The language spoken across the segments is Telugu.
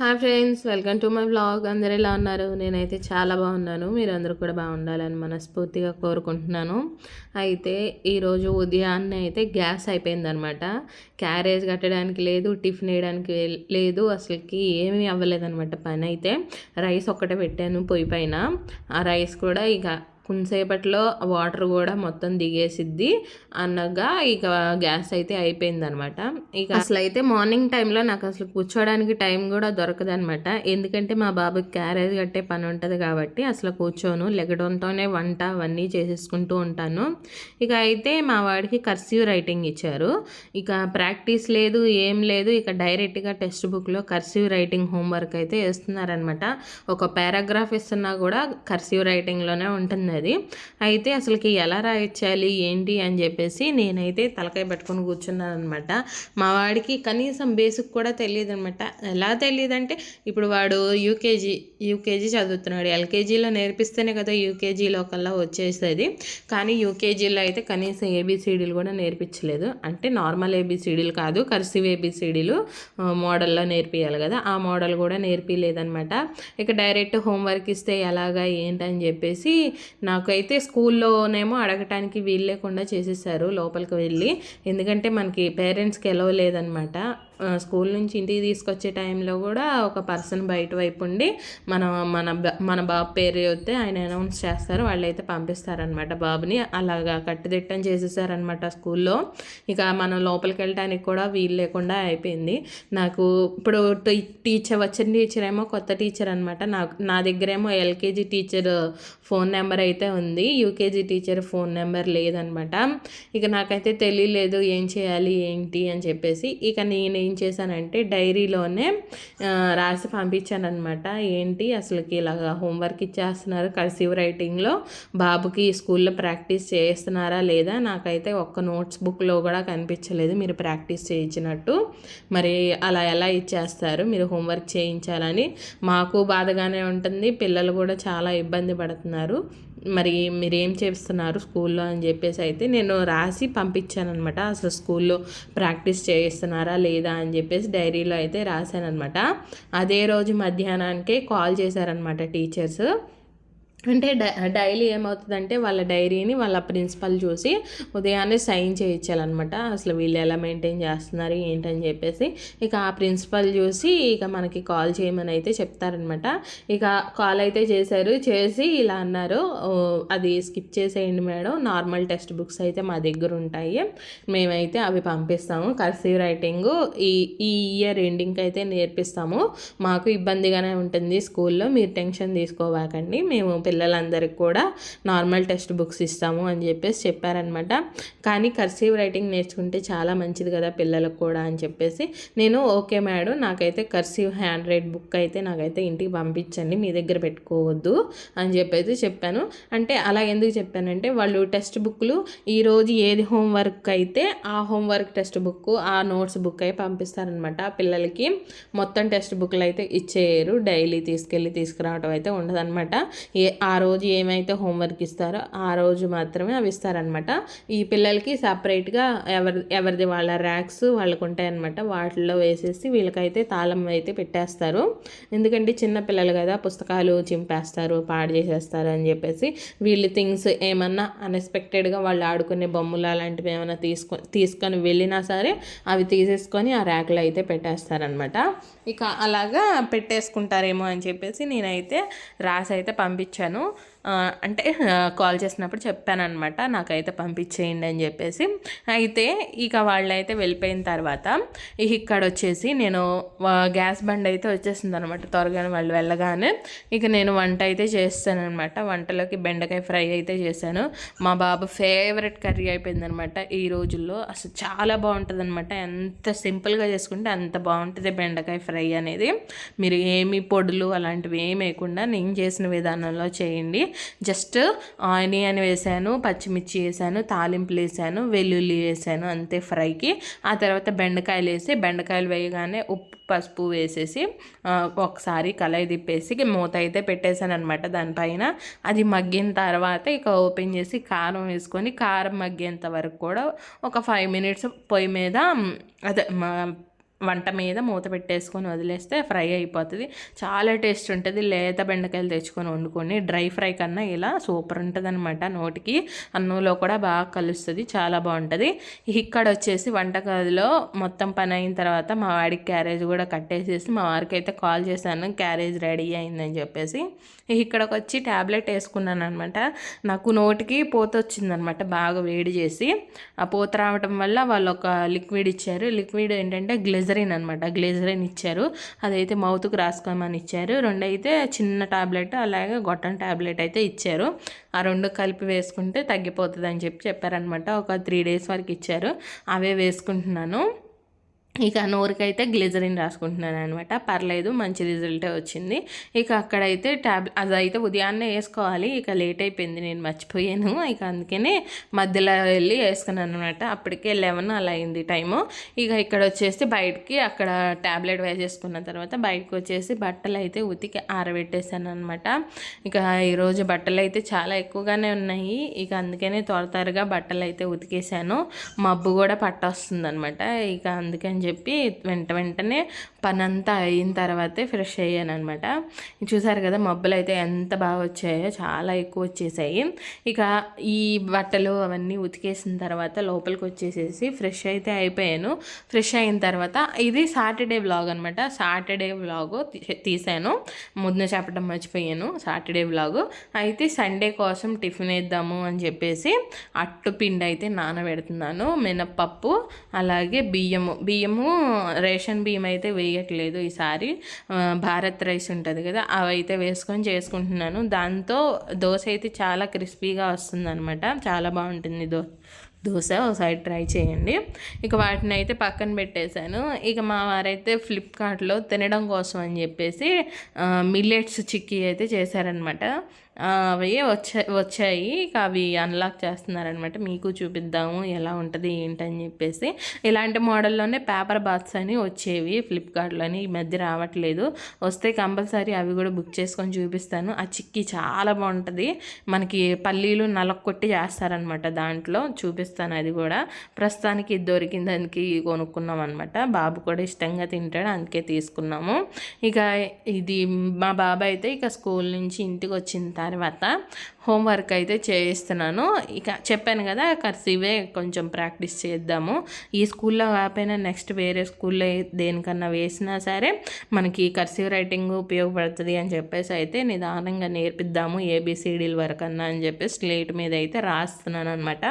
Hi friends welcome to my blog అందరు ఎలా ఉన్నారు? నేనైతే చాలా బాగున్నాను. మీరు అందరూ కూడా బాగుండాలని మనస్ఫూర్తిగా కోరుకుంటున్నాను. అయితే ఈరోజు ఉదయాన్నే అయితే గ్యాస్ అయిపోయిందనమాట. క్యారేజ్ కట్టడానికి లేదు టిఫిన్ వేయడానికి లేదు. అసలుకి ఏమీ అవ్వలేదనమాట పని. అయితే రైస్ ఒక్కటే పెట్టాను పొయ్యి పైన. ఆ రైస్ కూడా ఇక కొంతసేపట్లో వాటర్ కూడా మొత్తం దిగేసిద్ది. అన్నగా ఇక గ్యాస్ అయితే అయిపోయిందనమాట. ఇక అసలు అయితే మార్నింగ్ టైంలో నాకు అసలు కూర్చోడానికి టైం కూడా దొరకదనమాట. ఎందుకంటే మా బాబుకి క్యారేజ్ కట్టే పని ఉంటుంది కాబట్టి అసలు కూర్చోను లెగడంతోనే వంట అవన్నీ చేసేసుకుంటూ ఉంటాను. ఇక అయితే మా వాడికి కర్సివ్ రైటింగ్ ఇచ్చారు. ఇక ప్రాక్టీస్ లేదు ఏం లేదు ఇక డైరెక్ట్గా టెక్స్ట్ బుక్లో కర్సివ్ రైటింగ్ హోంవర్క్ అయితే వేస్తున్నారనమాట. ఒక పారాగ్రాఫ్ ఇస్తున్నా కూడా కర్సివ్ రైటింగ్లోనే ఉంటుంది అది అయితే అసలుకి ఎలా రాయించాలి ఏంటి అని చెప్పేసి నేనైతే తలకాయ పెట్టుకొని కూర్చున్నాను అనమాట మా వాడికి కనీసం బేసిక్ కూడా తెలియదు అనమాట ఎలా తెలియదు అంటే ఇప్పుడు వాడు యూకేజీ యూకేజీ చదువుతున్నాడు. ఎల్కేజీలో నేర్పిస్తేనే కదా యూకేజీలో కల్లా వచ్చేసేది కానీ యూకేజీలో అయితే కనీసం ఏబీసీడీలు కూడా నేర్పించలేదు. అంటే నార్మల్ ఏబీసీడీలు కాదు కర్సివ్ ఏబీసీడీలు మోడల్లో నేర్పియాలి కదా. ఆ మోడల్ కూడా నేర్పిలేదనమాట ఇక డైరెక్ట్ హోంవర్క్ ఇస్తే ఎలాగా ఏంటని చెప్పేసి నాకైతే స్కూల్లోనేమో అడగటానికి వీలు లేకుండా చేసేసారు లోపలికి వెళ్ళి. ఎందుకంటే మనకి పేరెంట్స్కి ఎలవ్ లేదనమాట. స్కూల్ నుంచి ఇంటికి తీసుకొచ్చే టైంలో కూడా ఒక పర్సన్ బయట వైపు ఉండి మన మన మన బాబు పేరు చెప్తే ఆయన అనౌన్స్ చేస్తారు వాళ్ళైతే పంపిస్తారనమాట బాబుని అలాగా కట్టుదిట్టం చేసేసారనమాట స్కూల్లో. ఇక మనం లోపలికి వెళ్ళడానికి కూడా వీలు లేకుండా అయిపోయింది. నాకు ఇప్పుడు టీచర్ వచ్చిన టీచర్ ఏమో కొత్త టీచర్ అనమాట నాకు నా దగ్గరేమో ఎల్కేజీ టీచర్ ఫోన్ నెంబర్ అయితే ఉంది. యూకేజీ టీచర్ ఫోన్ నెంబర్ లేదనమాట ఇక నాకైతే తెలియలేదు ఏం చేయాలి ఏంటి అని చెప్పేసి. ఇక నేను ఏం చేశానంటే డైరీలోనే రాసి పంపించాను అనమాట ఏంటి అసలుకి ఇలాగ హోంవర్క్ ఇచ్చేస్తున్నారు? కర్సివ్ రైటింగ్లో బాబుకి స్కూల్లో ప్రాక్టీస్ చేస్తున్నారా లేదా? నాకైతే ఒక్క నోట్స్ బుక్లో కూడా కనిపించలేదు మీరు ప్రాక్టీస్ చేయించినట్టు. మరి అలా ఎలా ఇచ్చేస్తారు? మీరు హోంవర్క్ చేయించాలని మాకు బాధగానే ఉంటుంది పిల్లలు కూడా చాలా ఇబ్బంది పడుతున్నారు. మరి మీరేం చేస్తున్నారు స్కూల్లో అని చెప్పేసి అయితే నేను రాసి పంపించాను అనమాట అసలు స్కూల్లో ప్రాక్టీస్ చేస్తున్నారా లేదా అని చెప్పేసి డైరీలో అయితే రాశానమాట అదే రోజు మధ్యాహ్నానికే కాల్ చేశారనమాట టీచర్స్. అంటే డైలీ ఏమవుతుందంటే వాళ్ళ డైరీని వాళ్ళ ప్రిన్సిపల్ చూసి ఉదయాన్నే సైన్ చేయించాలన్నమాట. అసలు వీళ్ళు ఎలా మెయింటైన్ చేస్తున్నారు ఏంటని చెప్పేసి. ఇక ఆ ప్రిన్సిపల్ చూసి ఇక మనకి కాల్ చేయమని అయితే చెప్తారనమాట ఇక కాల్ అయితే చేశారు చేసి ఇలా అన్నారు అది స్కిప్ చేసేయండి మేడం నార్మల్ టెక్స్ట్ బుక్స్ అయితే మా దగ్గర ఉంటాయి మేమైతే అవి పంపిస్తాము కర్సివ్ రైటింగ్ ఈ ఈ ఇయర్ ఎండింగ్కి అయితే నేర్పిస్తాము మాకు ఇబ్బందిగానే ఉంటుంది స్కూల్లో మీరు టెన్షన్ తీసుకోవాకండి మేము పిల్లలందరికీ కూడా నార్మల్ టెక్స్ట్ బుక్స్ ఇస్తాము అని చెప్పేసి చెప్పారనమాట. కానీ కర్సీవ్ రైటింగ్ నేర్చుకుంటే చాలా మంచిది కదా పిల్లలకు కూడా అని చెప్పేసి. నేను ఓకే మేడం నాకైతే కర్సీవ్ హ్యాండ్ రైట్ బుక్ అయితే నాకైతే ఇంటికి పంపించండి మీ దగ్గర పెట్టుకోవద్దు అని చెప్పేసి చెప్పాను. అంటే అలా ఎందుకు చెప్పానంటే వాళ్ళు టెక్స్ట్ బుక్లు ఈరోజు ఏది హోంవర్క్ అయితే ఆ హోంవర్క్ టెక్స్ట్ బుక్ ఆ నోట్స్ బుక్ అయి పంపిస్తారనమాట. పిల్లలకి మొత్తం టెక్స్ట్ బుక్లు అయితే ఇచ్చేయరు డైలీ తీసుకెళ్ళి తీసుకురావడం అయితే ఉండదన్నమాట ఏ ఆ రోజు ఏమైతే హోంవర్క్ ఇస్తారో ఆ రోజు మాత్రమే అవి ఇస్తారనమాట ఈ పిల్లలకి సపరేట్గా ఎవరి ఎవరిది వాళ్ళ ర్యాక్స్ వాళ్ళకు ఉంటాయన్నమాట. వాటిల్లో వేసేసి వీళ్ళకైతే తాళం అయితే పెట్టేస్తారు. ఎందుకంటే చిన్న పిల్లలు కదా పుస్తకాలు చింపేస్తారు పాడు చేసేస్తారు అని చెప్పేసి వీళ్ళు థింగ్స్ ఏమన్నా అన్ఎక్స్పెక్టెడ్గా వాళ్ళు ఆడుకునే బొమ్మలు అలాంటివి ఏమైనా తీసుకొని తీసుకొని వెళ్ళినా సరే అవి తీసేసుకొని ఆ ర్యాక్లో అయితే పెట్టేస్తారనమాట ఇక అలాగా పెట్టేసుకుంటారేమో అని చెప్పేసి నేనైతే రాసి అయితే పంపించాను. చెప్పాను అంటే కాల్ చేసినప్పుడు చెప్పాను అనమాట నాకైతే పంపించేయండి అని చెప్పేసి. అయితే ఇక వాళ్ళైతే వెళ్ళిపోయిన తర్వాత ఇక్కడ వచ్చేసి నేను గ్యాస్ బండ్ అయితే వచ్చేసింది అనమాట త్వరగానే వాళ్ళు వెళ్ళగానే. ఇక నేను వంట అయితే చేస్తాను అనమాట వంటలోకి బెండకాయ ఫ్రై అయితే చేశాను. మా బాబు ఫేవరెట్ కర్రీ అయిపోయింది అనమాట ఈ రోజుల్లో. అసలు చాలా బాగుంటుంది అనమాట ఎంత సింపుల్గా చేసుకుంటే అంత బాగుంటుంది బెండకాయ ఫ్రై అనేది. మీరు ఏమి పొడులు అలాంటివి ఏమి వేయకుండా నేను చేసిన విధానంలో చేయండి. జస్ట్ ఆనియన్ వేసాను పచ్చిమిర్చి వేసాను తాలింపులు వేసాను వెల్లుల్లి వేసాను అంతే ఫ్రైకి. ఆ తర్వాత బెండకాయలు వేసి బెండకాయలు వేయగానే ఉప్పు పసుపు వేసేసి ఒకసారి కలయి తిప్పేసి మూత అయితే పెట్టేశాను అనమాట దానిపైన. అది మగ్గిన తర్వాత ఇక ఓపెన్ చేసి కారం వేసుకొని కారం మగ్గేంత వరకు కూడా ఒక ఫైవ్ మినిట్స్ పొయ్యి మీద అదే వంట మీద మూత పెట్టేసుకొని వదిలేస్తే ఫ్రై అయిపోతుంది. చాలా టేస్ట్ ఉంటుంది. లేత బెండకాయలు తెచ్చుకొని వండుకొని డ్రై ఫ్రై కన్నా ఇలా సూపర్ ఉంటుంది అనమాట నోటికి. అన్నంలో కూడా బాగా కలుస్తుంది. చాలా బాగుంటుంది. ఇక్కడ వచ్చేసి వంటగదిలో మొత్తం పని అయిన తర్వాత మా వాడికి క్యారేజ్ కూడా కట్టేసేసి మా వారికి అయితే కాల్ చేశాను. క్యారేజ్ రెడీ అయిందని చెప్పేసి. ఇక్కడికి వచ్చి ట్యాబ్లెట్ వేసుకున్నాను అనమాట నాకు నోటికి పోత వచ్చిందనమాట బాగా వేడి చేసి. ఆ పోత రావడం వల్ల వాళ్ళు ఒక లిక్విడ్ ఇచ్చారు. లిక్విడ్ ఏంటంటే గ్లిజరిన్ అనమాట గ్లిజరిన్ ఇచ్చారు. అదైతే మౌత్కి రాసుకోమని ఇచ్చారు. రెండు అయితే చిన్న టాబ్లెట్ అలాగే గొట్టం టాబ్లెట్ అయితే ఇచ్చారు. ఆ రెండు కలిపి వేసుకుంటే తగ్గిపోతుంది అని చెప్పి చెప్పారనమాట ఒక త్రీ డేస్ వరకు ఇచ్చారు. అవే వేసుకుంటున్నాను. ఇక నోరుకైతే గ్లిజరిన్ రాసుకుంటున్నాను అనమాట పర్లేదు మంచి రిజల్టే వచ్చింది. ఇక అక్కడైతే ట్యాబ్ అదైతే ఉదయాన్నే వేసుకోవాలి. ఇక లేట్ అయిపోయింది నేను మర్చిపోయాను. ఇక అందుకనే మధ్యలో వెళ్ళి వేసుకున్నాను అనమాట అప్పటికే లెవెన్ అలా అయింది టైము. ఇక ఇక్కడ వచ్చేసి బయటికి అక్కడ ట్యాబ్లెట్ వేసేసుకున్న తర్వాత బయటకు వచ్చేసి బట్టలు అయితే ఉతికి ఆరబెట్టేశాను అనమాట ఇక ఈరోజు బట్టలు అయితే చాలా ఎక్కువగానే ఉన్నాయి. ఇక అందుకనే త్వర త్వరగా బట్టలు అయితే ఉతికేసాను మబ్బు కూడా పట్టొస్తుంది అనమాట ఇక అందుకని చెప్పి వెంట వెంటనే పని అంతా అయిన తర్వాతే ఫ్రెష్ అయ్యాను అనమాట చూసారు కదా మబ్బులు అయితే ఎంత బాగా వచ్చాయో చాలా ఎక్కువ వచ్చేసాయి. ఇక ఈ బట్టలు అవన్నీ ఉతికేసిన తర్వాత లోపలికి వచ్చేసేసి ఫ్రెష్ అయితే అయిపోయాను. ఫ్రెష్ అయిన తర్వాత ఇది సాటర్డే వ్లాగ్ అనమాట సాటర్డే వ్లాగ్ తీసాను. ముందు చెప్పడం మర్చిపోయాను సాటర్డే వ్లాగ్. అయితే సండే కోసం టిఫిన్ వేద్దాము అని చెప్పేసి అట్టు పిండి అయితే నానబెడుతున్నాను. మినప్పప్పు అలాగే బియ్యము. బియ్యం బియ్యము రేషన్ బియ్యం అయితే వేయట్లేదు ఈసారి. భారత్ రైస్ ఉంటుంది కదా అవి అయితే వేసుకొని చేసుకుంటున్నాను. దాంతో దోశ అయితే చాలా క్రిస్పీగా వస్తుందనమాట చాలా బాగుంటుంది దో దోశ. ఒకసారి ట్రై చేయండి. ఇక వాటిని అయితే పక్కన పెట్టేశాను. ఇక మా వారైతే ఫ్లిప్కార్ట్లో తినడం కోసం అని చెప్పేసి మిల్లెట్స్ చిక్కీ అయితే చేశారనమాట అవి వచ్చా వచ్చాయి. ఇక అవి అన్లాక్ చేస్తున్నారనమాట మీకు చూపిద్దాము ఎలా ఉంటుంది ఏంటని చెప్పేసి. ఇలాంటి మోడల్లోనే పేపర్ బాత్స్ అని వచ్చేవి ఫ్లిప్కార్ట్లోని ఈ మధ్య రావట్లేదు. వస్తే కంపల్సరీ అవి కూడా బుక్ చేసుకొని చూపిస్తాను. ఆ చిక్కి చాలా బాగుంటుంది. మనకి పల్లీలు నలకొట్టి చేస్తారనమాట దాంట్లో. చూపిస్తాను అది కూడా. ప్రస్తుతానికి దొరికిన దానికి కొనుక్కున్నాం అనమాట బాబు కూడా ఇష్టంగా తింటాడు అందుకే తీసుకున్నాము. ఇక ఇది మా బాబాయ్ అయితే ఇక స్కూల్ నుంచి ఇంటికి వచ్చిన తర్వాత హోంవర్క్ అయితే చేయిస్తున్నాను. ఇక చెప్పాను కదా కర్సివే కొంచెం ప్రాక్టీస్ చేద్దాము. ఈ స్కూల్లో కాకపోయినా నెక్స్ట్ వేరే స్కూల్లో దేనికన్నా వేసినా సరే మనకి కర్సీవ్ రైటింగ్ ఉపయోగపడుతుంది అని చెప్పేసి అయితే నిదానంగా నేర్పిద్దాము ఏబిసిడీల వరకు అన్నా అని చెప్పేసి స్లేట్ మీద అయితే రాస్తున్నాను అనమాట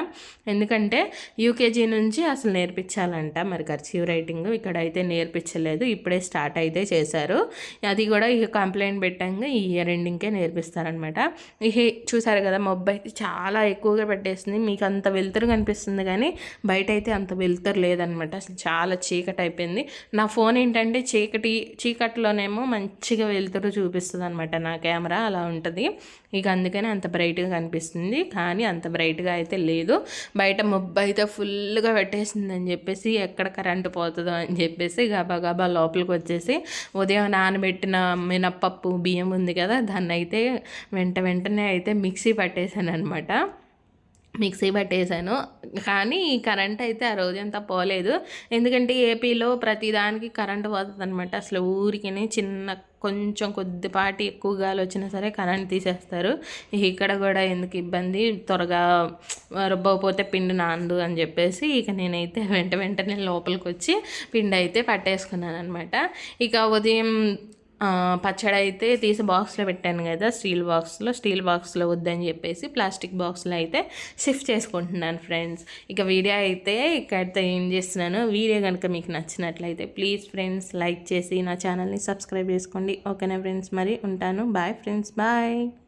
ఎందుకంటే యూకేజీ నుంచి అసలు నేర్పించాలంట. మరి కర్సీవ్ రైటింగ్ ఇక్కడ అయితే నేర్పించలేదు. ఇప్పుడే స్టార్ట్ అయితే చేశారు. అది కూడా ఇక కంప్లైంట్ పెట్టాక ఈ ఇయర్ ఎండింగ్కే నేర్పిస్తారనమాట ఇక చూసారు కదా మబ్బు అయితే చాలా ఎక్కువగా పెట్టేసింది మీకు అంత వెలుతురు కనిపిస్తుంది కానీ బయట అయితే అంత వెలుతురు లేదనమాట. అసలు చాలా చీకటి అయిపోయింది. నా ఫోన్ ఏంటంటే చీకటి చీకటిలోనేమో మంచిగా వెలుతురు చూపిస్తుంది అనమాట నా కెమెరా. అలా ఉంటుంది. ఇక అందుకని అంత బ్రైట్గా కనిపిస్తుంది. కానీ అంత బ్రైట్గా అయితే లేదు. బయట మబ్బు అయితే ఫుల్గా పెట్టేసిందని చెప్పేసి ఎక్కడ కరెంటు పోతుందో అని చెప్పేసి గబా గబా లోపలికి వచ్చేసి ఉదయం నానబెట్టిన మినప్పప్పు బియ్యం ఉంది కదా దాన్ని అయితే వెంట వెంటనే అయితే మిక్సీ పట్టేశాను అనమాట మిక్సీ పట్టేశాను కానీ కరెంట్ అయితే ఆ రోజంతా పోలేదు. ఎందుకంటే ఏపీలో ప్రతిదానికి కరెంట్ పోతుంది అనమాట అసలు ఊరికనే చిన్న కొంచెం కొద్దిపాటి ఎక్కువ గాలి వచ్చినా సరే కరెంట్ తీసేస్తారు. ఇక్కడ కూడా ఎందుకు ఇబ్బంది? త్వరగా రుబ్బకపోతే పిండి నాందు అని చెప్పేసి ఇక నేనైతే వెంట వెంటనే లోపలికి వచ్చి పిండి అయితే పట్టేసుకున్నాను అనమాట ఇక ఉదయం పచ్చడి అయితే తీసి బాక్స్లో పెట్టాను కదా స్టీల్ బాక్స్లో. స్టీల్ బాక్స్లో వద్దని చెప్పేసి ప్లాస్టిక్ బాక్స్లో అయితే షిఫ్ట్ చేసుకుంటున్నాను ఫ్రెండ్స్. ఇక వీడియో అయితే ఇక్కడితో ఏం చేస్తున్నాను వీడియో కనుక మీకు నచ్చినట్లయితే ప్లీజ్ ఫ్రెండ్స్ లైక్ చేసి నా ఛానల్ని సబ్స్క్రైబ్ చేసుకోండి. ఓకేనా ఫ్రెండ్స్? మరి ఉంటాను. Bye friends. బాయ్.